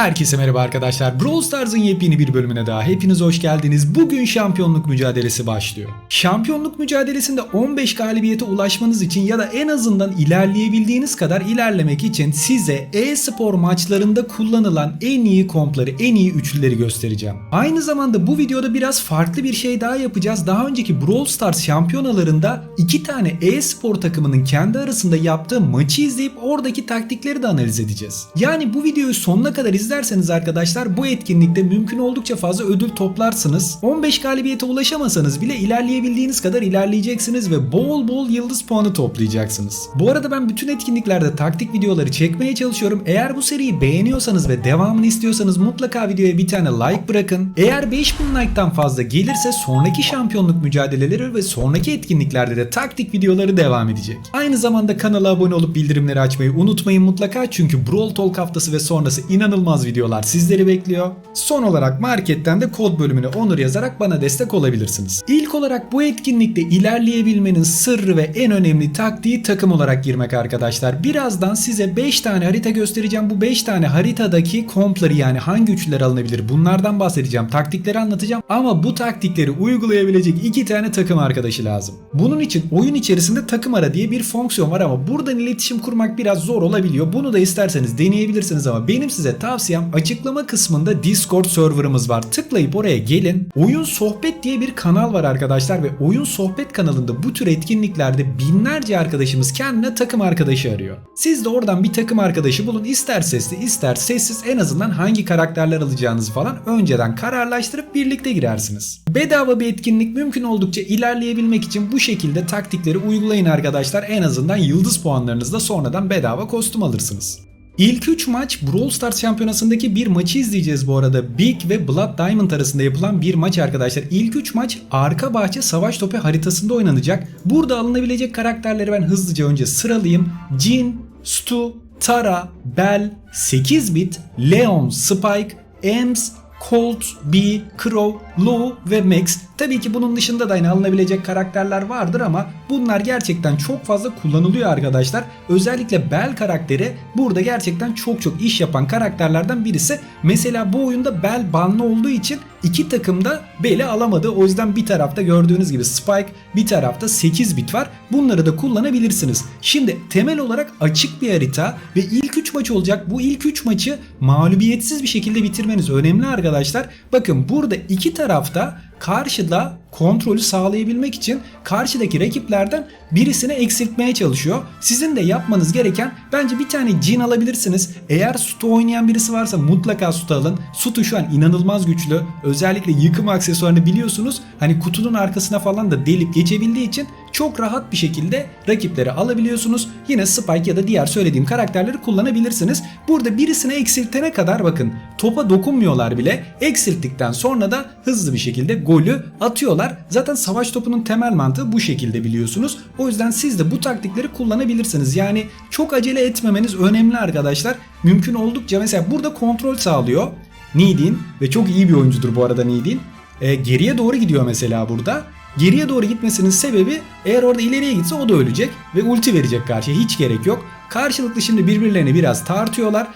Herkese merhaba arkadaşlar. Brawl Stars'ın yepyeni bir bölümüne daha hepiniz hoş geldiniz. Bugün şampiyonluk mücadelesi başlıyor. Şampiyonluk mücadelesinde 15 galibiyete ulaşmanız için ya da en azından ilerleyebildiğiniz kadar ilerlemek için size e-spor maçlarında kullanılan en iyi kompları, en iyi üçlüleri göstereceğim. Aynı zamanda bu videoda biraz farklı bir şey daha yapacağız. Daha önceki Brawl Stars şampiyonalarında iki tane e-spor takımının kendi arasında yaptığı maçı izleyip oradaki taktikleri de analiz edeceğiz. Yani bu videoyu sonuna kadar izlerseniz arkadaşlar bu etkinlikte mümkün oldukça fazla ödül toplarsınız. 15 galibiyete ulaşamasanız bile ilerleyebildiğiniz kadar ilerleyeceksiniz ve bol bol yıldız puanı toplayacaksınız. Bu arada ben bütün etkinliklerde taktik videoları çekmeye çalışıyorum. Eğer bu seriyi beğeniyorsanız ve devamını istiyorsanız mutlaka videoya bir tane like bırakın. Eğer 5000 like'tan fazla gelirse sonraki şampiyonluk mücadeleleri ve sonraki etkinliklerde de taktik videoları devam edecek. Aynı zamanda kanala abone olup bildirimleri açmayı unutmayın mutlaka çünkü Brawl Talk haftası ve sonrası inanılmaz videolar sizleri bekliyor. Son olarak marketten de kod bölümüne onur yazarak bana destek olabilirsiniz. İlk olarak bu etkinlikte ilerleyebilmenin sırrı ve en önemli taktiği takım olarak girmek arkadaşlar. Birazdan size 5 tane harita göstereceğim. Bu 5 tane haritadaki kompları yani hangi üçlüler alınabilir bunlardan bahsedeceğim. Taktikleri anlatacağım ama bu taktikleri uygulayabilecek 2 tane takım arkadaşı lazım. Bunun için oyun içerisinde takım ara diye bir fonksiyon var ama buradan iletişim kurmak biraz zor olabiliyor. Bunu da isterseniz deneyebilirsiniz ama benim size tavsiyem açıklama kısmında Discord serverımız var. Tıklayıp oraya gelin. Oyun Sohbet diye bir kanal var arkadaşlar ve Oyun Sohbet kanalında bu tür etkinliklerde binlerce arkadaşımız kendine takım arkadaşı arıyor. Siz de oradan bir takım arkadaşı bulun. İster sesli ister sessiz en azından hangi karakterler alacağınızı falan önceden kararlaştırıp birlikte girersiniz. Bedava bir etkinlik mümkün oldukça ilerleyebilmek için bu şekilde taktikleri uygulayın arkadaşlar. En azından yıldız puanlarınızla sonradan bedava kostüm alırsınız. İlk 3 maç Brawl Stars şampiyonasındaki bir maçı izleyeceğiz bu arada. Big ve Blood Diamond arasında yapılan bir maç arkadaşlar. İlk 3 maç arka bahçe savaş topu haritasında oynanacak. Burada alınabilecek karakterleri ben hızlıca önce sıralayayım. Jin, Stu, Tara, Bell, 8 bit, Leon, Spike, Ems, Colt, B, Crow, Lou ve Max. Tabii ki bunun dışında da yine alınabilecek karakterler vardır ama bunlar gerçekten çok fazla kullanılıyor arkadaşlar. Özellikle Bell karakteri burada gerçekten çok çok iş yapan karakterlerden birisi. Mesela bu oyunda Bell banlı olduğu için iki takım da Bell'i alamadı. O yüzden bir tarafta gördüğünüz gibi Spike bir tarafta 8 bit var. Bunları da kullanabilirsiniz. Şimdi temel olarak açık bir harita ve ilk 3 maç olacak. Bu ilk 3 maçı mağlubiyetsiz bir şekilde bitirmeniz önemli arkadaşlar. Bakın burada iki tarafta karşıda kontrolü sağlayabilmek için karşıdaki rakiplerden birisini eksiltmeye çalışıyor. Sizin de yapmanız gereken bence bir tane Jin alabilirsiniz. Eğer Sutu oynayan birisi varsa mutlaka Sutu alın. Sutu şu an inanılmaz güçlü. Özellikle yıkım aksesuarını biliyorsunuz. Hani kutunun arkasına falan da delip geçebildiği için çok rahat bir şekilde rakipleri alabiliyorsunuz. Yine Spike ya da diğer söylediğim karakterleri kullanabilirsiniz. Burada birisini eksiltene kadar bakın topa dokunmuyorlar bile. Eksilttikten sonra da hızlı bir şekilde golü atıyorlar. Zaten savaş topunun temel mantığı bu şekilde biliyorsunuz. O yüzden siz de bu taktikleri kullanabilirsiniz. Yani çok acele etmemeniz önemli arkadaşlar. Mümkün oldukça mesela burada kontrol sağlıyor. Needin ve çok iyi bir oyuncudur bu arada Needin. E, geriye doğru gidiyor mesela burada. Geriye doğru gitmesinin sebebi eğer orada ileriye gitse o da ölecek ve ulti verecek karşıya hiç gerek yok. Karşılıklı şimdi birbirlerini biraz tartıyorlar.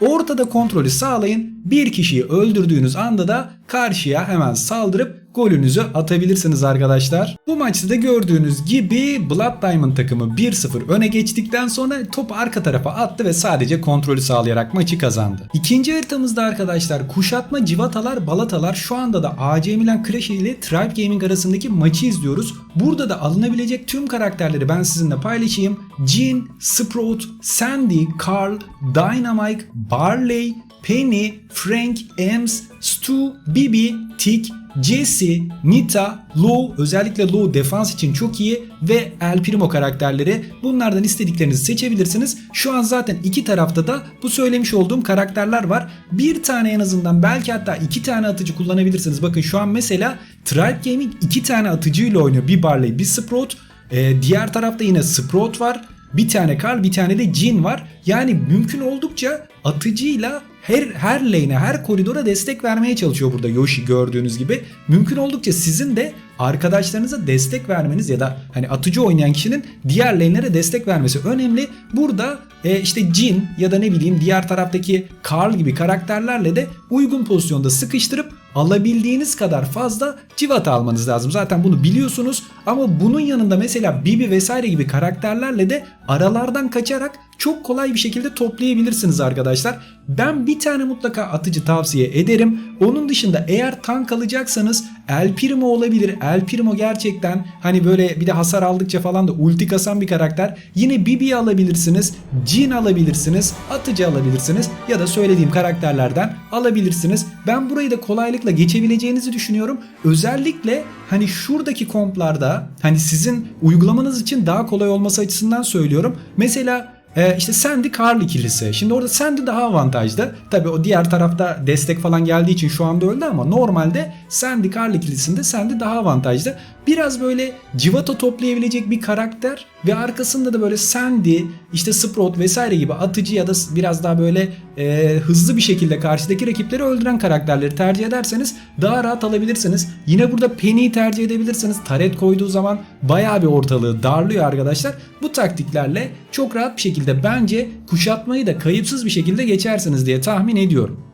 Ortada kontrolü sağlayın. Bir kişiyi öldürdüğünüz anda da karşıya hemen saldırıp golünüzü atabilirsiniz arkadaşlar. Bu maçta da gördüğünüz gibi Blood Diamond takımı 1-0 öne geçtikten sonra topu arka tarafa attı ve sadece kontrolü sağlayarak maçı kazandı. İkinci haritamızda arkadaşlar kuşatma civatalar balatalar şu anda da AC Milan Crash ile Tribe Gaming arasındaki maçı izliyoruz. Burada da alınabilecek tüm karakterleri ben sizinle paylaşayım. Jean, Sprout, Sandy, Carl, Dynamite, Barley, Penny, Frank, Ems, Stu, Bibi, Tick, Jesse, Nita, Lou özellikle Lou defans için çok iyi ve El Primo karakterleri bunlardan istediklerinizi seçebilirsiniz. Şu an zaten iki tarafta da bu söylemiş olduğum karakterler var. Bir tane en azından belki hatta iki tane atıcı kullanabilirsiniz. Bakın şu an mesela Tribe Gaming iki tane atıcıyla oynuyor. Bir Barley bir Sprout. Ee, diğer tarafta yine Sprout var. Bir tane Carl bir tane de Jin var. Yani mümkün oldukça atıcıyla her, her lane'e, her koridora destek vermeye çalışıyor burada Yoshi gördüğünüz gibi. Mümkün oldukça sizin de arkadaşlarınıza destek vermeniz ya da hani atıcı oynayan kişinin diğer lane'lere destek vermesi önemli. Burada e, işte Jin ya da ne bileyim diğer taraftaki Karl gibi karakterlerle de uygun pozisyonda sıkıştırıp alabildiğiniz kadar fazla civata almanız lazım. Zaten bunu biliyorsunuz ama bunun yanında mesela Bibi vesaire gibi karakterlerle de aralardan kaçarak çok kolay bir şekilde toplayabilirsiniz arkadaşlar. Ben bir tane mutlaka atıcı tavsiye ederim. Onun dışında eğer tank alacaksanız El Primo olabilir. El Primo gerçekten hani böyle bir de hasar aldıkça falan da ulti kasan bir karakter. Yine Bibi alabilirsiniz. Jin alabilirsiniz. Atıcı alabilirsiniz. Ya da söylediğim karakterlerden alabilirsiniz. Ben burayı da kolaylıkla geçebileceğinizi düşünüyorum. Özellikle hani şuradaki komplarda hani sizin uygulamanız için daha kolay olması açısından söylüyorum. Mesela ee, işte Sandy Carl ikilisi. Şimdi orada Sandy daha avantajlı. Tabi o diğer tarafta destek falan geldiği için şu anda öldü ama normalde Sandy Carl ikilisinde Sandy daha avantajlı. Biraz böyle civata toplayabilecek bir karakter ve arkasında da böyle Sandy, işte Sprout vesaire gibi atıcı ya da biraz daha böyle e, hızlı bir şekilde karşıdaki rakipleri öldüren karakterleri tercih ederseniz daha rahat alabilirsiniz. Yine burada Penny'i tercih edebilirsiniz. Taret koyduğu zaman bayağı bir ortalığı darlıyor arkadaşlar. Bu taktiklerle çok rahat bir şekilde bence kuşatmayı da kayıpsız bir şekilde geçersiniz diye tahmin ediyorum.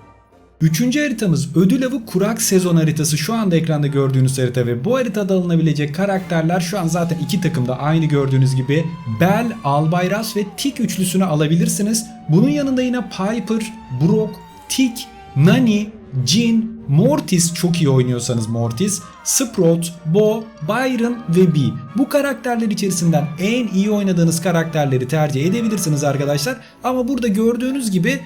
Üçüncü haritamız ödül avı kurak sezon haritası şu anda ekranda gördüğünüz harita ve bu haritada alınabilecek karakterler şu an zaten iki takımda aynı gördüğünüz gibi Bell, Albayras ve Tik üçlüsünü alabilirsiniz. Bunun yanında yine Piper, Brock, Tik, Nani, Jin, Mortis çok iyi oynuyorsanız Mortis, Sprout, Bo, Byron ve Bee. Bu karakterler içerisinden en iyi oynadığınız karakterleri tercih edebilirsiniz arkadaşlar. Ama burada gördüğünüz gibi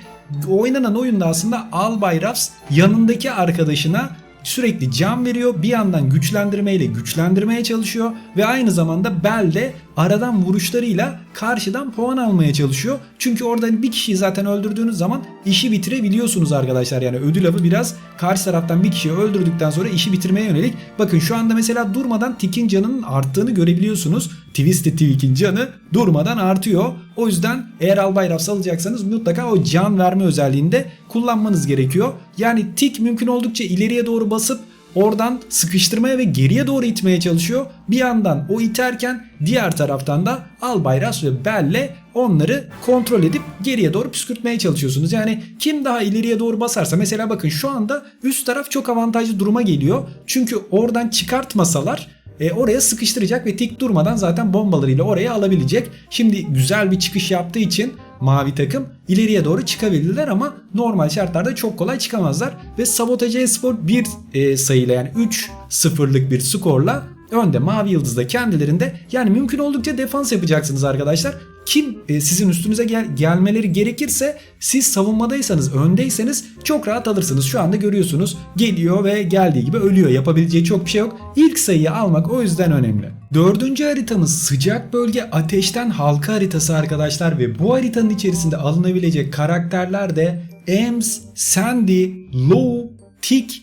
oynanan oyunda aslında Albayraz yanındaki arkadaşına sürekli can veriyor. Bir yandan güçlendirmeyle güçlendirmeye çalışıyor ve aynı zamanda Bell de aradan vuruşlarıyla karşıdan puan almaya çalışıyor. Çünkü orada bir kişiyi zaten öldürdüğünüz zaman işi bitirebiliyorsunuz arkadaşlar. Yani ödül avı biraz karşı taraftan bir kişiyi öldürdükten sonra işi bitirmeye yönelik. Bakın şu anda mesela durmadan Tik'in canının arttığını görebiliyorsunuz. Twisted Tik'in canı durmadan artıyor. O yüzden eğer Albayrak alacaksanız mutlaka o can verme özelliğinde kullanmanız gerekiyor. Yani Tik mümkün oldukça ileriye doğru basıp oradan sıkıştırmaya ve geriye doğru itmeye çalışıyor. Bir yandan o iterken diğer taraftan da Albayrak ve Bell'le onları kontrol edip geriye doğru püskürtmeye çalışıyorsunuz. Yani kim daha ileriye doğru basarsa mesela bakın şu anda üst taraf çok avantajlı duruma geliyor. Çünkü oradan çıkartmasalar e, oraya sıkıştıracak ve tik durmadan zaten bombalarıyla oraya alabilecek. Şimdi güzel bir çıkış yaptığı için mavi takım ileriye doğru çıkabildiler ama normal şartlarda çok kolay çıkamazlar. Ve Sabotage Esport 1 e, sayıyla yani 3-0'lık bir skorla önde mavi yıldızda kendilerinde yani mümkün oldukça defans yapacaksınız arkadaşlar. Kim e, sizin üstünüze gel gelmeleri gerekirse siz savunmadaysanız öndeyseniz çok rahat alırsınız. Şu anda görüyorsunuz geliyor ve geldiği gibi ölüyor. Yapabileceği çok bir şey yok. İlk sayıyı almak o yüzden önemli. Dördüncü haritamız sıcak bölge ateşten halka haritası arkadaşlar ve bu haritanın içerisinde alınabilecek karakterler de Ems, Sandy, Low, Tick,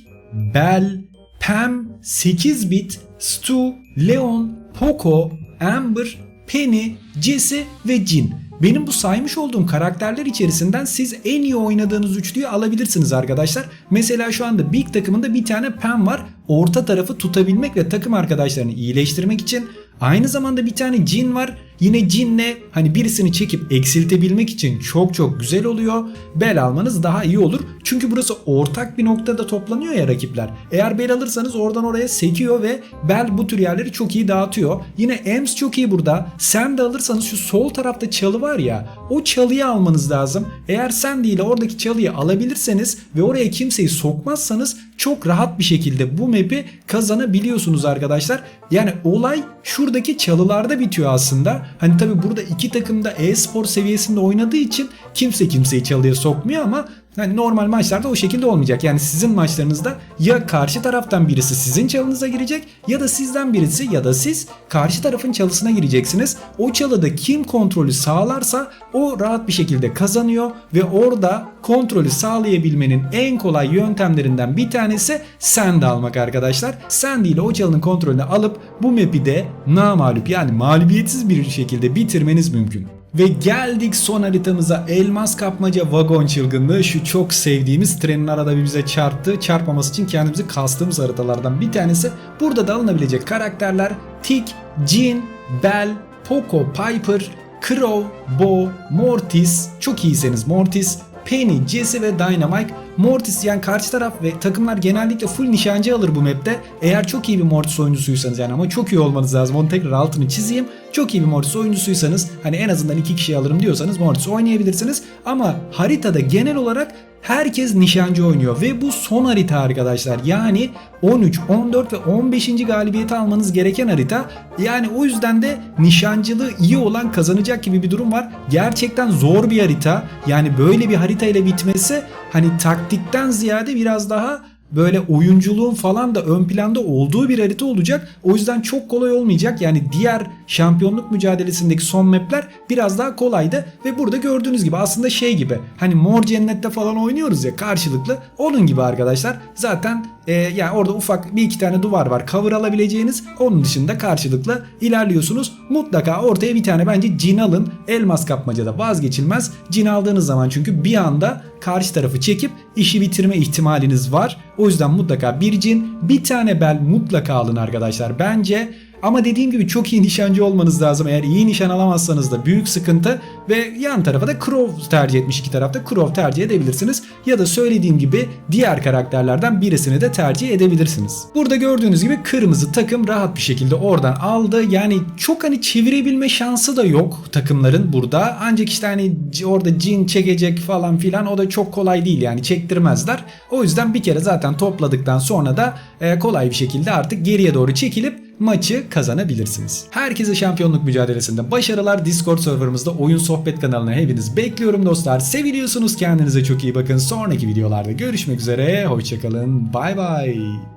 Bell, Pam, 8 bit, Stu, Leon, Poco, Amber, Penny, Jesse ve Jin. Benim bu saymış olduğum karakterler içerisinden siz en iyi oynadığınız üçlüyü alabilirsiniz arkadaşlar. Mesela şu anda Big takımında bir tane Pam var. Orta tarafı tutabilmek ve takım arkadaşlarını iyileştirmek için. Aynı zamanda bir tane Jin var. Yine Jin'le hani birisini çekip eksiltebilmek için çok çok güzel oluyor. Bel almanız daha iyi olur. Çünkü burası ortak bir noktada toplanıyor ya rakipler. Eğer bel alırsanız oradan oraya sekiyor ve bel bu tür yerleri çok iyi dağıtıyor. Yine Ems çok iyi burada. Sen de alırsanız şu sol tarafta çalı var ya o çalıyı almanız lazım. Eğer sen değil oradaki çalıyı alabilirseniz ve oraya kimseyi sokmazsanız çok rahat bir şekilde bu map'i kazanabiliyorsunuz arkadaşlar. Yani olay şuradaki çalılarda bitiyor aslında. Hani tabi burada iki takım da e-spor seviyesinde oynadığı için kimse kimseyi çalıya sokmuyor ama Hani normal maçlarda o şekilde olmayacak. Yani sizin maçlarınızda ya karşı taraftan birisi sizin çalınıza girecek ya da sizden birisi ya da siz karşı tarafın çalısına gireceksiniz. O çalıda kim kontrolü sağlarsa o rahat bir şekilde kazanıyor ve orada kontrolü sağlayabilmenin en kolay yöntemlerinden bir tanesi sand almak arkadaşlar. Sand ile o çalının kontrolünü alıp bu map'i de namalup yani mağlubiyetsiz bir şekilde bitirmeniz mümkün. Ve geldik son haritamıza elmas kapmaca vagon çılgınlığı şu çok sevdiğimiz trenin arada bir bize çarptı. Çarpmaması için kendimizi kastığımız haritalardan bir tanesi. Burada da alınabilecek karakterler Tick, Jean, Bell, Poco, Piper, Crow, Bo, Mortis, çok iyiyseniz Mortis, Penny, Jesse ve Dynamite. Mortis yani karşı taraf ve takımlar genellikle full nişancı alır bu map'te. Eğer çok iyi bir Mortis oyuncusuysanız yani ama çok iyi olmanız lazım. Onu tekrar altını çizeyim. Çok iyi bir Mortis oyuncusuysanız hani en azından iki kişi alırım diyorsanız Mortis oynayabilirsiniz. Ama haritada genel olarak herkes nişancı oynuyor ve bu son harita arkadaşlar. Yani 13, 14 ve 15. galibiyeti almanız gereken harita. Yani o yüzden de nişancılığı iyi olan kazanacak gibi bir durum var. Gerçekten zor bir harita. Yani böyle bir harita ile bitmesi hani taktikten ziyade biraz daha böyle oyunculuğun falan da ön planda olduğu bir harita olacak. O yüzden çok kolay olmayacak. Yani diğer şampiyonluk mücadelesindeki son mapler biraz daha kolaydı. Ve burada gördüğünüz gibi aslında şey gibi hani Mor Cennet'te falan oynuyoruz ya karşılıklı. Onun gibi arkadaşlar. Zaten e, yani orada ufak bir iki tane duvar var. Cover alabileceğiniz. Onun dışında karşılıklı ilerliyorsunuz. Mutlaka ortaya bir tane bence cin alın. Elmas kapmacada vazgeçilmez. Cin aldığınız zaman çünkü bir anda karşı tarafı çekip işi bitirme ihtimaliniz var. O yüzden mutlaka bir cin, bir tane bel mutlaka alın arkadaşlar. Bence ama dediğim gibi çok iyi nişancı olmanız lazım. Eğer iyi nişan alamazsanız da büyük sıkıntı ve yan tarafa da Crow tercih etmiş iki tarafta. Crow tercih edebilirsiniz. Ya da söylediğim gibi diğer karakterlerden birisini de tercih edebilirsiniz. Burada gördüğünüz gibi kırmızı takım rahat bir şekilde oradan aldı. Yani çok hani çevirebilme şansı da yok takımların burada. Ancak işte hani orada cin çekecek falan filan o da çok kolay değil yani çektirmezler. O yüzden bir kere zaten topladıktan sonra da e, kolay bir şekilde artık geriye doğru çekilip maçı kazanabilirsiniz. Herkese şampiyonluk mücadelesinde başarılar. Discord serverımızda oyun sohbet kanalına hepiniz bekliyorum dostlar. Seviliyorsunuz kendinize çok iyi bakın. Sonraki videolarda görüşmek üzere. Hoşçakalın. Bay bay.